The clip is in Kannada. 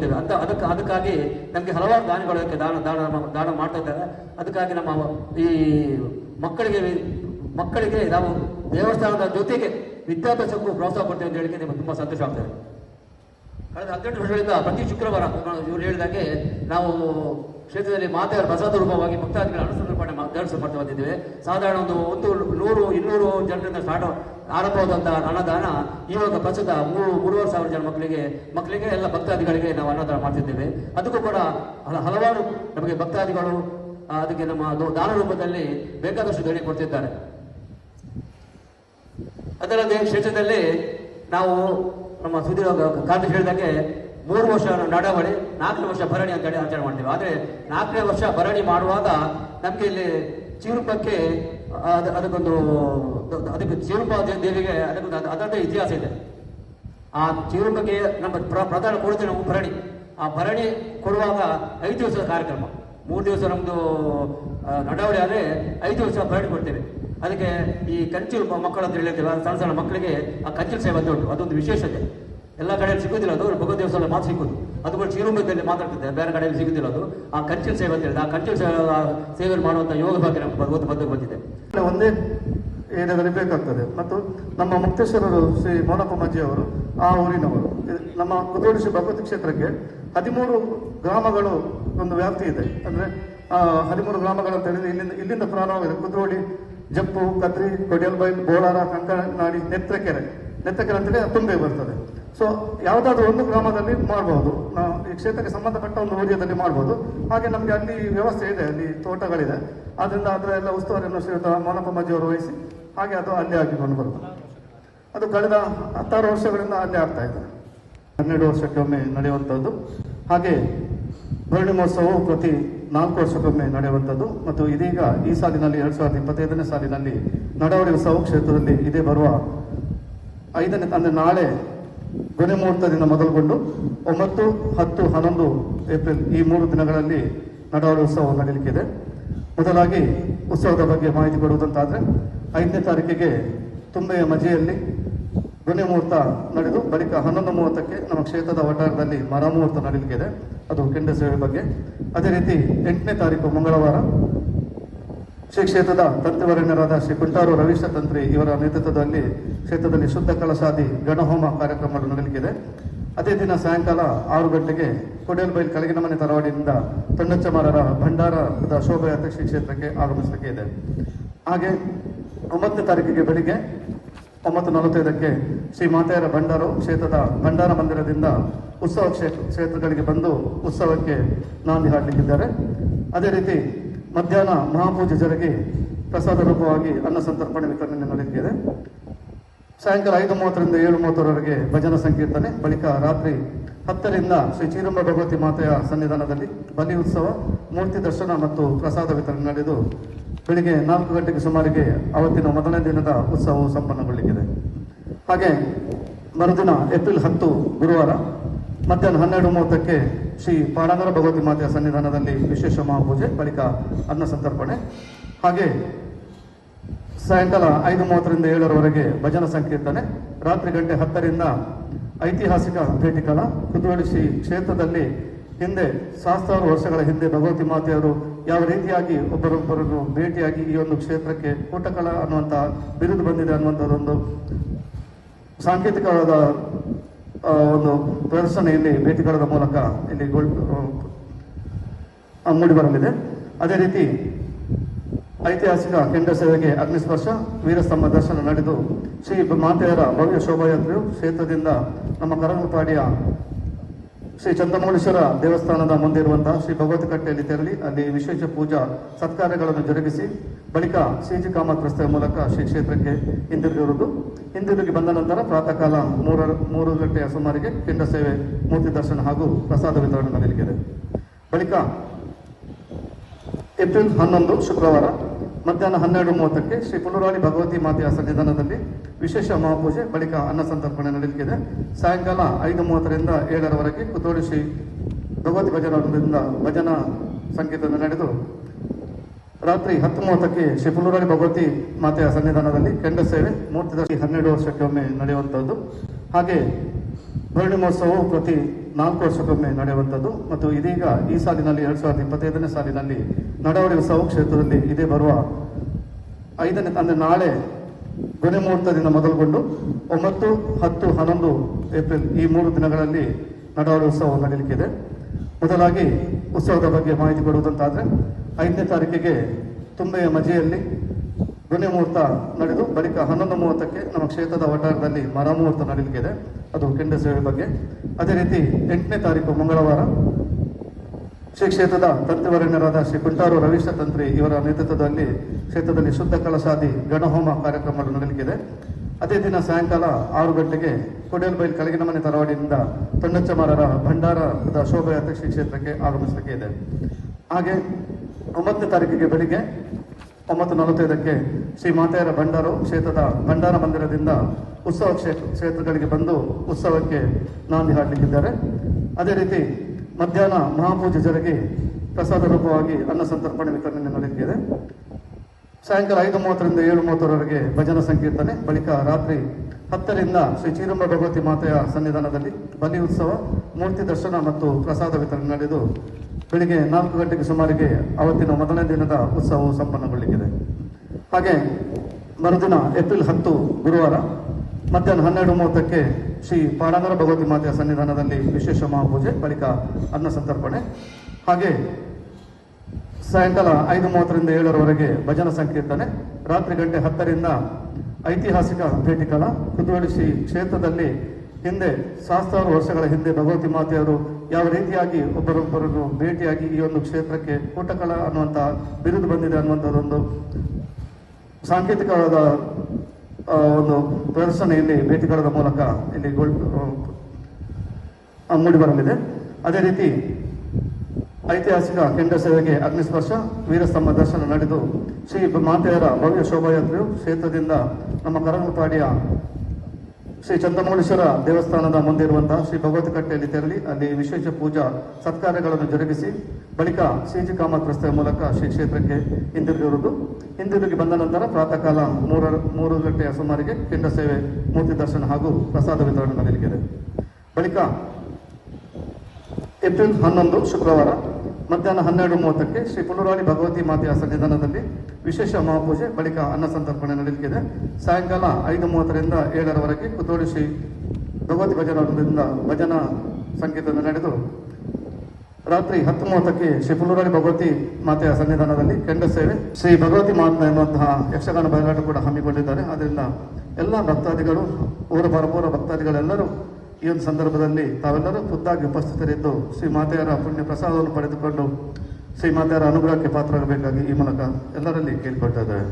ಇದ್ದೇವೆ ಅಂತ ಅದಕ್ಕೆ ಅದಕ್ಕಾಗಿ ನಮಗೆ ಹಲವಾರು ದಾನಿಗಳು ದಾನ ದಾನ ದಾನ ಮಾಡ್ತಾ ಅದಕ್ಕಾಗಿ ನಮ್ಮ ಈ ಮಕ್ಕಳಿಗೆ ಮಕ್ಕಳಿಗೆ ನಾವು ದೇವಸ್ಥಾನದ ಜೊತೆಗೆ ವಿದ್ಯಾಭ್ಯಾಸಕ್ಕೂ ಪ್ರೋತ್ಸಾಹ ಕೊಡ್ತೇವೆ ಅಂತ ಹೇಳಿಕೆ ನಿಮಗೆ ತುಂಬ ಸಂತೋಷ ಆಗ್ತದೆ ಕಳೆದ ಹದಿನೆಂಟು ವರ್ಷಗಳಿಂದ ಪ್ರತಿ ಶುಕ್ರವಾರ ಇವರು ಹೇಳಿದಾಗೆ ನಾವು ಕ್ಷೇತ್ರದಲ್ಲಿ ಮಾತೆಯ ಪ್ರಸಾದ ರೂಪವಾಗಿ ಭಕ್ತಾದಿಗಳ ಅನುಸಂಧಾನ ದೇವಸ್ಥಾನ ಮಾಡ್ತಾ ಬಂದಿದ್ದೇವೆ ಸಾಧಾರಣ ಒಂದು ಒಂದು ನೂರು, ಇನ್ನೂರು ಜನರಿಂದ ಸ್ಟಾರ್ಟ್ ಆರಂಭವಾದಂತಹ ಅನ್ನದಾನ ಇವಾಗ ಪ್ರಸ್ತುತ ಮೂರು, ಮೂರುವರೆ ಸಾವಿರ ಜನ ಮಕ್ಕಳಿಗೆ ಮಕ್ಕಳಿಗೆ, ಎಲ್ಲ ಭಕ್ತಾದಿಗಳಿಗೆ ನಾವು ಅನ್ನದಾನ ಮಾಡ್ತಿದ್ದೇವೆ. ಅದಕ್ಕೂ ಕೂಡ ಹಲ- ಹಲವಾರು ನಮಗೆ ಭಕ್ತಾದಿಗಳು ಅದಕ್ಕೆ ನಮ್ಮ ದಾನ ರೂಪದಲ್ಲಿ ಬೇಕಾದಷ್ಟು ದೇಣಿಗೆ ಕೊಡ್ತಿದ್ದಾರೆ. ಅದಲ್ಲದೆ ಕ್ಷೇತ್ರದಲ್ಲಿ ನಾವು ನಮ್ಮ ಸುದೀರ್ ಕಾರ್ತಿಕ್ ಹೇಳಿದಂಗೆ ಮೂರು ವರ್ಷ ನಡವಳಿ, ನಾಲ್ಕನೇ ವರ್ಷ ಭರಣಿ ಅಂತೇಳಿ ಆಚರಣೆ ಮಾಡ್ತೀವಿ. ಆದರೆ ನಾಲ್ಕನೇ ವರ್ಷ ಭರಣಿ ಮಾಡುವಾಗ ನಮಗೆ ಇಲ್ಲಿ ಚಿರುಪಕ್ಕೆ, ಅದ ಅದಕ್ಕೊಂದು, ಅದಕ್ಕೆ ಚಿರುಪ ದೇವಿಗೆ ಅದಕ್ಕೊಂದು ಅದ್- ಅದರದ್ದೇ ಇತಿಹಾಸ ಇದೆ. ಆ ಚಿರುಪಕ್ಕೆ ನಮ್ಮ ಪ್ರ- ಪ್ರಧಾನ ಕೊಡ್ತೀವಿ ನಾವು ಭರಣಿ. ಆ ಭರಣಿ ಕೊಡುವಾಗ ಐದು ದಿವಸದ ಕಾರ್ಯಕ್ರಮ. ಮೂರು ದಿವಸ ನಮ್ಮದು ನಡವಳಿ ಆದರೆ ಐದು ದಿವಸ ಭರಣಿ ಕೊಡ್ತೇವೆ. ಅದಕ್ಕೆ ಈ ಕಂಚಿಲು ಮಕ್ಕಳು ಅಂತ ಹೇಳಿರ್ತೀವಿ ಸಣ್ಣ ಸಣ್ಣ ಮಕ್ಕಳಿಗೆ ಆ ಕಂಚಿಲು ಸೇವೆ ಅಂತ ಉಂಟು. ಅದೊಂದು ವಿಶೇಷತೆ. ಎಲ್ಲ ಕಡೆಯಲ್ಲಿ ಸಿಗುದಿಲ್ಲ ಅದು. ಭಗವತ್ ದೇವಸ್ಥಾನ ಮಾತ್ರ ಸಿಗುದು ಅದು ಕೂಡ ಚೀರುಂಬದಲ್ಲಿ ಮಾತಾಡ್ತಿದ್ದೆ ಬೇರೆ ಕಡೆಯಲ್ಲಿ ಸಿಗುದಿಲ್ಲ ಅದು. ಆ ಕಂಚಿಲ್ ಸೇವೆ ಅಂತ ಹೇಳಿದೆ ಆ ಕಂಚಿಲ್ ಸೇವೆ ಸೇವೆ ಮಾಡುವಂಥ ಯೋಗ ಬಗ್ಗೆ ಭಗವತ್ ಬಂದು ಬಂದಿದೆ. ಒಂದೇ ಏರಿಯಾದಲ್ಲಿ ಬೇಕಾಗ್ತದೆ. ಮತ್ತು ನಮ್ಮ ಮುಕ್ತೇಶ್ವರರು ಶ್ರೀ ಮೋನಪ್ಪಮ್ಮಜ್ಜಿ ಅವರು, ಆ ಊರಿನವರು ನಮ್ಮ ಕುದೂರು ಶ್ರೀ ಭಗವತಿ ಕ್ಷೇತ್ರಕ್ಕೆ ಹದಿಮೂರು ಗ್ರಾಮಗಳು ಒಂದು ವ್ಯಾಪ್ತಿ ಇದೆ. ಅಂದ್ರೆ ಹದಿಮೂರು ಗ್ರಾಮಗಳು ಅಂತ ಹೇಳಿದ್ರೆ ಇಲ್ಲಿಂದ ಇಲ್ಲಿಂದ ಪ್ರಾರಂಭವಾಗಿದೆ. ಕುದ್ರೋಳಿ ಜಪ್ಪು ಕದ್ರಿ ಕೊಡಿಯಲ್ಬೈಲ್ ಬೋಳಾರ ಕಂಕನಾಡಿ ನೆತ್ತಕೆರೆ ನೆತ್ರಕೆರೆ. ಅಂತೇಳಿ ತುಂಬೆ ಬರ್ತದೆ. ಸೊ ಯಾವುದಾದ್ರೂ ಒಂದು ಗ್ರಾಮದಲ್ಲಿ ಮಾಡ್ಬೋದು. ನಾವು ಈ ಕ್ಷೇತ್ರಕ್ಕೆ ಸಂಬಂಧಪಟ್ಟ ಒಂದು ಏರಿಯಾದಲ್ಲಿ ಮಾಡ್ಬೋದು. ಹಾಗೆ ನಮಗೆ ಅಲ್ಲಿ ವ್ಯವಸ್ಥೆ ಇದೆ, ಅಲ್ಲಿ ತೋಟಗಳಿದೆ. ಆದ್ದರಿಂದ ಅದರ ಎಲ್ಲ ಉಸ್ತುವಾರಿಯನ್ನು ಶ್ರೀಯುತ ಮಾಜಿ ಅವರು ವಹಿಸಿ, ಹಾಗೆ ಅದು ಅಲ್ಲಿ ಆಗಿಕೊಂಡು ಬರುತ್ತೆ ಅದು ಕಳೆದ ಹತ್ತಾರು ವರ್ಷಗಳಿಂದ ಅಲ್ಲೇ ಆಗ್ತಾ ಇದೆ. ಹನ್ನೆರಡು ವರ್ಷಕ್ಕೊಮ್ಮೆ ನಡೆಯುವಂಥದ್ದು. ಹಾಗೆ ಭರಣಿ ಮಹೋತ್ಸವವು ಪ್ರತಿ ನಾಲ್ಕು ವರ್ಷಕ್ಕೊಮ್ಮೆ ನಡೆಯುವಂಥದ್ದು ಮತ್ತು ಇದೀಗ ಈ ಸಾಲಿನಲ್ಲಿ ಎರಡು ಸಾವಿರದ ಇಪ್ಪತ್ತೈದನೇ ಸಾಲಿನಲ್ಲಿ ನಡವಳಿ ಉತ್ಸವ ಕ್ಷೇತ್ರದಲ್ಲಿ ಇದೇ ಬರುವ ಐದನೇ, ಅಂದರೆ ನಾಳೆ ಮುಹೂರ್ತದಿಂದ ಮೊದಲುಗೊಂಡು ಒಂಬತ್ತು, ಹತ್ತು, ಹನ್ನೊಂದು ಏಪ್ರಿಲ್ ಈ ಮೂರು ದಿನಗಳಲ್ಲಿ ನಡವಳಿ ಉತ್ಸವ ನಡೆಯಲಿಕ್ಕಿದೆ ಮೊದಲಾಗಿ ಉತ್ಸವದ ಬಗ್ಗೆ ಮಾಹಿತಿ ಕೊಡುವುದಂತಾದರೆ ಐದನೇ ತಾರೀಕಿಗೆ ತುಂಬೆಯ ಮಜೆಯಲ್ಲಿ ಕೊನೆ ಮುಹೂರ್ತ ನಡೆದು ಬಳಿಕ ಹನ್ನೊಂದು ಮೂವತ್ತಕ್ಕೆ ನಮ್ಮ ಕ್ಷೇತ್ರದ ವಠಾರದಲ್ಲಿ ಮರ ಮುಹೂರ್ತ ನಡೆಯಲಿಕ್ಕಿದೆ. ಅದು ಕೆಂಡ ಸೇವೆ ಬಗ್ಗೆ. ಅದೇ ರೀತಿ ಎಂಟನೇ ತಾರೀಕು ಮಂಗಳವಾರ ಶ್ರೀ ಕ್ಷೇತ್ರದ ತಂತ್ರಿವರಣ್ಯರಾದ ಶ್ರೀ ಕುಂಟಾರು ರವೀಶ ತಂತ್ರಿ ಇವರ ನೇತೃತ್ವದಲ್ಲಿ ಕ್ಷೇತ್ರದಲ್ಲಿ ಶುದ್ಧ ಕಳಸಾದಿ ಗಣಹೋಮ ಕಾರ್ಯಕ್ರಮಗಳು ನಡೆಯಲಿಕ್ಕಿದೆ. ಅದೇ ದಿನ ಸಾಯಂಕಾಲ ಆರು ಗಂಟೆಗೆ ಕೊಡೇಲ್ಬೈಲ್ ಕಳಗಿನ ಮನೆ ತರವಾಡಿಯಿಂದ ತಣ್ಣಚ್ಚಮಾರರ ಭಂಡಾರದ ಶೋಭಾಯಾತ್ರೆ ಶ್ರೀ ಕ್ಷೇತ್ರಕ್ಕೆ ಆಗಮಿಸಲಿಕ್ಕೆ ಇದೆ ಹಾಗೆ ಒಂಬತ್ತನೇ ತಾರೀಕಿಗೆ ಬೆಳಿಗ್ಗೆ ಒಂಬತ್ತು ನಲವತ್ತೈದಕ್ಕೆ ಶ್ರೀ ಮಾತೆಯರ ಭಂಡಾರ ಕ್ಷೇತ್ರದ ಭಂಡಾರ ಮಂದಿರದಿಂದ ಉತ್ಸವ ಕ್ಷೇತ್ರ ಕ್ಷೇತ್ರಗಳಿಗೆ ಬಂದು ಉತ್ಸವಕ್ಕೆ ನಾಂದಿ ಹಾಡಲಿಕ್ಕಿದ್ದಾರೆ. ಅದೇ ರೀತಿ ಮಧ್ಯಾಹ್ನ ಮಹಾಪೂಜೆ ಜರುಗಿ ಪ್ರಸಾದ ರೂಪವಾಗಿ ಅನ್ನ ಸಂತರ್ಪಣೆ ವಿತರಣೆ ನಡೆಯಲಿದೆ ಸಾಯಂಕಾಲ ಐದು ಮೂವತ್ತರಿಂದ ಏಳು ಮೂವತ್ತರವರೆಗೆ ಭಜನಾ ಸಂಕೀರ್ತನೆ, ಬಳಿಕ ರಾತ್ರಿ ಹತ್ತರಿಂದ ಶ್ರೀ ಚೀರಂಬ ಭಗವತಿ ಮಾತೆಯ ಸನ್ನಿಧಾನದಲ್ಲಿ ಬಲಿ ಉತ್ಸವ, ಮೂರ್ತಿ ದರ್ಶನ ಮತ್ತು ಪ್ರಸಾದ ವಿತರಣೆ ನಡೆದು ಬೆಳಿಗ್ಗೆ ನಾಲ್ಕು ಗಂಟೆಗೆ ಸುಮಾರಿಗೆ ಅವತ್ತಿನ ಮೊದಲನೇ ದಿನದ ಉತ್ಸವವು ಸಂಪನ್ನಗೊಳ್ಳಲಿಕ್ಕಿದೆ ಹಾಗೆ ಮರುದಿನ ಏಪ್ರಿಲ್ ಹತ್ತು ಗುರುವಾರ ಮಧ್ಯಾಹ್ನ ಹನ್ನೆರಡು ಮೂವತ್ತಕ್ಕೆ ಶ್ರೀ ಪಾಡಂಗರ ಭಗವತಿ ಮಾತೆಯ ಸನ್ನಿಧಾನದಲ್ಲಿ ವಿಶೇಷ ಮಹಾಪೂಜೆ, ಬಳಿಕ ಅನ್ನ ಸಂತರ್ಪಣೆ. ಹಾಗೆ ಸಾಯಂಕಾಲ ಐದು ಮೂವತ್ತರಿಂದ ಏಳರವರೆಗೆ ಭಜನ ಸಂಕೀರ್ತನೆ, ರಾತ್ರಿ ಗಂಟೆ ಹತ್ತರಿಂದ ಐತಿಹಾಸಿಕ ಭೇಟಿಕಳ ಕುದುವಳಿ ಶ್ರೀ ಕ್ಷೇತ್ರದಲ್ಲಿ ಹಿಂದೆ ಸಹಸ್ರಾರು ವರ್ಷಗಳ ಹಿಂದೆ ಭಗವತಿ ಮಾತೆಯವರು ಯಾವ ರೀತಿಯಾಗಿ ಒಬ್ಬರೊಬ್ಬರನ್ನು ಭೇಟಿಯಾಗಿ ಈ ಒಂದು ಕ್ಷೇತ್ರಕ್ಕೆ ಕೂಟಕಲ ಅನ್ನುವಂತಹ ಬಿರುದು ಬಂದಿದೆ ಅನ್ನುವಂಥದ್ದೊಂದು ಸಾಂಕೇತಿಕವಾದ ಒಂದು ಪ್ರದರ್ಶನ ಇಲ್ಲಿ ಭೇಟಿಗಳದ ಮೂಲಕ ಇಲ್ಲಿ ಮೂಡಿ ಬರಲಿದೆ. ಅದೇ ರೀತಿ ಐತಿಹಾಸಿಕ ಕೆಂಡ ಸೇವೆಗೆ ಅಗ್ನಿಸ್ಪರ್ಶ, ವೀರಸ್ತಂಭ ದರ್ಶನ ನಡೆದು ಶ್ರೀ ಮಾತೆಯರ ಭವ್ಯ ಶೋಭಾಯಾತ್ರೆಯು ಕ್ಷೇತ್ರದಿಂದ ನಮ್ಮ ಕರಗಲಪಾಡಿಯ ಶ್ರೀ ಚಂದ್ರಮೌಳೇಶ್ವರ ದೇವಸ್ಥಾನದ ಮುಂದೆ ಇರುವಂತಹ ಶ್ರೀ ಭಗವತ್ ಕಟ್ಟೆಯಲ್ಲಿ ತೆರಳಿ ಅಲ್ಲಿ ವಿಶೇಷ ಪೂಜಾ ಸತ್ಕಾರ್ಯಗಳನ್ನು ಜರುಗಿಸಿ ಬಳಿಕ ಶ್ರೀಜಿ ಕಾಮತ್ ರಸ್ತೆಯ ಮೂಲಕ ಶ್ರೀ ಕ್ಷೇತ್ರಕ್ಕೆ ಹಿಂದಿರುಗಿರುವುದು. ಹಿಂದಿರುಗಿ ಬಂದ ನಂತರ ಪ್ರಾತಃ ಕಾಲ ಮೂರ, ಮೂರು ಗಂಟೆಯ ಸುಮಾರಿಗೆ ಕೆಂಡ ಸೇವೆ, ಮೂರ್ತಿ ದರ್ಶನ ಹಾಗೂ ಪ್ರಸಾದ ವಿತರಣೆ ನಡೆಯಲಿದೆ ಬಳಿಕ ಏಪ್ರಿಲ್ ಹನ್ನೊಂದು ಶುಕ್ರವಾರ ಮಧ್ಯಾಹ್ನ ಹನ್ನೆರಡು ಮೂವತ್ತಕ್ಕೆ ಶ್ರೀ ಪುಲುರಾಣಿ ಭಗವತಿ ಮಾತೆಯ ಸನ್ನಿಧಾನದಲ್ಲಿ ವಿಶೇಷ ಮಹಾಪೂಜೆ, ಬಳಿಕ ಅನ್ನ ಸಂತರ್ಪಣೆ ನಡೆಯಲಿದೆ ಸಾಯಂಕಾಲ ಐದು ಮೂವತ್ತರಿಂದ ಏಳರವರೆಗೆ ಕುತ್ತೋಳಿ ಶ್ರೀ ಭಗವತಿ ಭಜನದಿಂದ ಭಜನಾ ಸಂಗೀತವನ್ನು ನಡೆದು, ರಾತ್ರಿ ಹತ್ತು ಮೂವತ್ತಕ್ಕೆ ಶ್ರೀ ಪುಲುರಾಣಿ ಭಗವತಿ ಮಾತೆಯ ಸನ್ನಿಧಾನದಲ್ಲಿ ಕೆಂಡ ಸೇವೆ ಮೂರ್ತಿ ಹನ್ನೆರಡು ವರ್ಷಕ್ಕೆ ಒಮ್ಮೆ ನಡೆಯುವಂಥದ್ದು ಹಾಗೆ ಭರಣಿ ಮಹೋತ್ಸವವು ಪ್ರತಿ ನಾಲ್ಕು ವರ್ಷಕ್ಕೊಮ್ಮೆ ನಡೆಯುವಂಥದ್ದು ಮತ್ತು ಇದೀಗ ಈ ಸಾಲಿನಲ್ಲಿ ಎರಡು ಸಾವಿರದ ಇಪ್ಪತ್ತೈದನೇ ಸಾಲಿನಲ್ಲಿ ನಡವಳಿ ಉತ್ಸವ ಕ್ಷೇತ್ರದಲ್ಲಿ ಇದೇ ಬರುವ ಐದನೇ, ಅಂದರೆ ನಾಳೆ ಕೊನೆ ಮುಹೂರ್ತದಿಂದ ಮೊದಲುಗೊಂಡು ಒಂಬತ್ತು, ಹತ್ತು, ಹನ್ನೊಂದು ಏಪ್ರಿಲ್ ಈ ಮೂರು ದಿನಗಳಲ್ಲಿ ನಡವಳಿ ಉತ್ಸವ ನಡೆಯಲಿಕ್ಕಿದೆ ಮೊದಲಾಗಿ ಉತ್ಸವದ ಬಗ್ಗೆ ಮಾಹಿತಿ ಕೊಡುವುದಂತಾದರೆ ಐದನೇ ತಾರೀಕಿಗೆ ತುಂಬೆಯ ಮಜೆಯಲ್ಲಿ ಮುಹೂರ್ತ ನಡೆದು ಬಳಿಕ ಹನ್ನೊಂದು ಮೂವತ್ತಕ್ಕೆ ನಮ್ಮ ಕ್ಷೇತ್ರದ ವಠಾರದಲ್ಲಿ ಮರ ಮುಹೂರ್ತ ನಡೆಯಲಿಕ್ಕಿದೆ ಅದು ಕೆಂಡ ಸೇವೆ ಬಗ್ಗೆ. ಅದೇ ರೀತಿ ಎಂಟನೇ ತಾರೀಕು ಮಂಗಳವಾರ ಶ್ರೀ ಕ್ಷೇತ್ರದ ತಂತ್ರಿವರಣ್ಯರಾದ ಶ್ರೀ ಕುಂಟಾರು ರವೀಶ ತಂತ್ರಿ ಇವರ ನೇತೃತ್ವದಲ್ಲಿ ಕ್ಷೇತ್ರದಲ್ಲಿ ಶುದ್ಧ ಕಳಸಾದಿ ಗಣಹೋಮ ಕಾರ್ಯಕ್ರಮಗಳು ನಡೆಯಲಿಕ್ಕಿದೆ. ಅದೇ ದಿನ ಸಾಯಂಕಾಲ ಆರು ಗಂಟೆಗೆ ಕೊಡಿಯಲ್ಬೈಲ್ ಕಲಗಿನ ಮನೆ ತರವಾಡಿಯಿಂದ ತೊಂಡಚ್ಚಮಾರರ ಭಂಡಾರದ ಶೋಭಾಯಾತ್ರೆ ಶ್ರೀ ಕ್ಷೇತ್ರಕ್ಕೆ ಆಗಮಿಸಲಿಕ್ಕೆ ಇದೆ ಹಾಗೆ ಒಂಬತ್ತನೇ ತಾರೀಕಿಗೆ ಬೆಳಿಗ್ಗೆ ಒಂಬತ್ತು ನಲವತ್ತೈದಕ್ಕೆ ಶ್ರೀ ಮಾತೆಯರ ಭಂಡಾರು ಕ್ಷೇತ್ರದ ಭಂಡಾರ ಮಂದಿರದಿಂದ ಉತ್ಸವ ಕ್ಷೇತ್ರ ಕ್ಷೇತ್ರಗಳಿಗೆ ಬಂದು ಉತ್ಸವಕ್ಕೆ ನಾಂದಿ ಹಾಡಲಿಕ್ಕಿದ್ದಾರೆ. ಅದೇ ರೀತಿ ಮಧ್ಯಾಹ್ನ ಮಹಾಪೂಜೆ ಜರುಗಿ ಪ್ರಸಾದ ರೂಪವಾಗಿ ಅನ್ನ ಸಂತರ್ಪಣೆ ವಿತರಣೆ ನಡೆಯಲಿದೆ ಸಾಯಂಕಾಲ ಐದು ಮೂವತ್ತರಿಂದ ಏಳು ಮೂವತ್ತರವರೆಗೆ ಭಜನಾ ಸಂಕೀರ್ತನೆ, ಬಳಿಕ ರಾತ್ರಿ ಹತ್ತರಿಂದ ಶ್ರೀ ಚೀರಮ್ಮ ಭಗವತಿ ಮಾತೆಯ ಸನ್ನಿಧಾನದಲ್ಲಿ ಬಲಿ ಉತ್ಸವ, ಮೂರ್ತಿ ದರ್ಶನ ಮತ್ತು ಪ್ರಸಾದ ವಿತರಣೆ ನಡೆದು ಬೆಳಿಗ್ಗೆ ನಾಲ್ಕು ಗಂಟೆಗೆ ಸುಮಾರಿಗೆ ಅವತ್ತಿನ ಮೊದಲನೇ ದಿನದ ಉತ್ಸವವು ಸಂಪನ್ನಗೊಳ್ಳಲಿದೆ ಹಾಗೆ ಮರುದಿನ ಏಪ್ರಿಲ್ ಹತ್ತು ಗುರುವಾರ ಮಧ್ಯಾಹ್ನ ಹನ್ನೆರಡು ಮೂವತ್ತಕ್ಕೆ ಶ್ರೀ ಪಾಡಂಗರ ಭಗವತಿ ಮಾತೆಯ ಸನ್ನಿಧಾನದಲ್ಲಿ ವಿಶೇಷ ಮಹಾಪೂಜೆ, ಬಳಿಕ ಅನ್ನ ಸಂತರ್ಪಣೆ. ಹಾಗೆ ಸಾಯಂಕಾಲ ಐದು ಮೂವತ್ತರಿಂದ ಏಳರವರೆಗೆ ಭಜನಾ ಸಂಕೀರ್ತನೆ. ರಾತ್ರಿ ಗಂಟೆ ಹತ್ತರಿಂದ ಐತಿಹಾಸಿಕ ಭೇಟಿಕಳ ಕುದುವಳಿ ಶ್ರೀ ಕ್ಷೇತ್ರದಲ್ಲಿ ಹಿಂದೆ ಸಹಸ್ರಾರು ವರ್ಷಗಳ ಹಿಂದೆ ಭಗವತಿ ಮಾತೆಯವರು ಯಾವ ರೀತಿಯಾಗಿ ಒಬ್ಬರೊಬ್ಬರನ್ನು ಭೇಟಿಯಾಗಿ ಈ ಒಂದು ಕ್ಷೇತ್ರಕ್ಕೆ ಕೂಟಕಳ ಅನ್ನುವಂಥ ಬಿರುದು ಬಂದಿದೆ ಅನ್ನುವಂಥದ್ದೊಂದು ಸಾಂಕೇತಿಕವಾದ ಒಂದು ಪ್ರದರ್ಶನ ಇಲ್ಲಿ ಭೇಟಿಗಳದ ಮೂಲಕ ಇಲ್ಲಿ ಮೂಡಿ ಬರಲಿದೆ. ಅದೇ ರೀತಿ ಐತಿಹಾಸಿಕ ಕೆಂಡ ಸೇವೆಗೆ ಅಗ್ನಿಸ್ಪರ್ಶ, ವೀರಸ್ತಂಭ ದರ್ಶನ ನಡೆದು ಶ್ರೀ ಮಾತೆಯರ ಭವ್ಯ ಶೋಭಾಯಾತ್ರೆಯು ಕ್ಷೇತ್ರದಿಂದ ನಮ್ಮ ಕರಂಗಪಾಡಿಯ ಶ್ರೀ ಚಂದ್ರಮೌಳೇಶ್ವರ ದೇವಸ್ಥಾನದ ಮುಂದಿರುವಂತಹ ಶ್ರೀ ಭಗವತಿ ಕಟ್ಟೆಯಲ್ಲಿ ತೆರಳಿ ಅಲ್ಲಿ ವಿಶೇಷ ಪೂಜಾ ಸತ್ಕಾರ್ಯಗಳನ್ನು ಜರುಗಿಸಿ ಬಳಿಕ ಸಿಜಿ ಕಾಮತ್ ರಸ್ತೆಯ ಮೂಲಕ ಶ್ರೀ ಕ್ಷೇತ್ರಕ್ಕೆ ಹಿಂದಿರುಗಿರುವುದು. ಹಿಂದಿರುಗಿ ಬಂದ ನಂತರ ಪ್ರಾತಃ ಕಾಲ ಮೂರ, ಮೂರು ಗಂಟೆಯ ಸುಮಾರಿಗೆ ಕೆಂಡ ಸೇವೆ, ಮೂರ್ತಿ ದರ್ಶನ ಹಾಗೂ ಪ್ರಸಾದ ವಿತರಣೆ ನಡೆಯಲಿದೆ ಬಳಿಕ ಏಪ್ರಿಲ್ ಹನ್ನೊಂದು ಶುಕ್ರವಾರ ಮಧ್ಯಾಹ್ನ ಹನ್ನೆರಡು ಮೂವತ್ತಕ್ಕೆ ಶ್ರೀ ಪುನರಾಣಿ ಭಗವತಿ ಮಾತೆಯ ಸನ್ನಿಧಾನದಲ್ಲಿ ವಿಶೇಷ ಮಹಾಪೂಜೆ, ಬಳಿಕ ಅನ್ನ ಸಂತರ್ಪಣೆ ನಡೆಯಲಿದೆ ಸಾಯಂಕಾಲ ಐದು ಮೂವತ್ತರಿಂದ ಏಳರವರೆಗೆ ಕುತೋಳಿ ಶ್ರೀ ಭಗವತಿ ಭಜನದಿಂದ ಭಜನಾ ಸಂಗೀತ ನಡೆದು, ರಾತ್ರಿ ಹತ್ತು ಮೂವತ್ತಕ್ಕೆ ಶ್ರೀ ಪುನರಾಣಿ ಭಗವತಿ ಮಾತೆಯ ಸನ್ನಿಧಾನದಲ್ಲಿ ಕೆಂಡ ಸೇವೆ. ಶ್ರೀ ಭಗವತಿ ಮಾತ್ಮ ಎನ್ನುವಂತಹ ಯಕ್ಷಗಾನ ಬಯಲಾಟ ಕೂಡ ಹಮ್ಮಿಕೊಂಡಿದ್ದಾರೆ. ಅದರಿಂದ ಎಲ್ಲ ಭಕ್ತಾದಿಗಳು, ಊರ ಪರಪೂರ ಭಕ್ತಾದಿಗಳೆಲ್ಲರೂ ಈ ಒಂದು ಸಂದರ್ಭದಲ್ಲಿ ತಾವೆಲ್ಲರೂ ಖುದ್ದಾಗಿ ಉಪಸ್ಥಿತರಿದ್ದು ಶ್ರೀ ಮಾತೆಯರ ಪುಣ್ಯ ಪ್ರಸಾದವನ್ನು ಪಡೆದುಕೊಂಡು ಶ್ರೀ ಮಾತೆಯರ ಅನುಗ್ರಹಕ್ಕೆ ಪಾತ್ರರಾಗಬೇಕಾಗಿ ಈ ಮೂಲಕ ಎಲ್ಲರಲ್ಲಿ ಕೇಳಿಕೊಳ್ತಾ ಇದ್ದೇವೆ.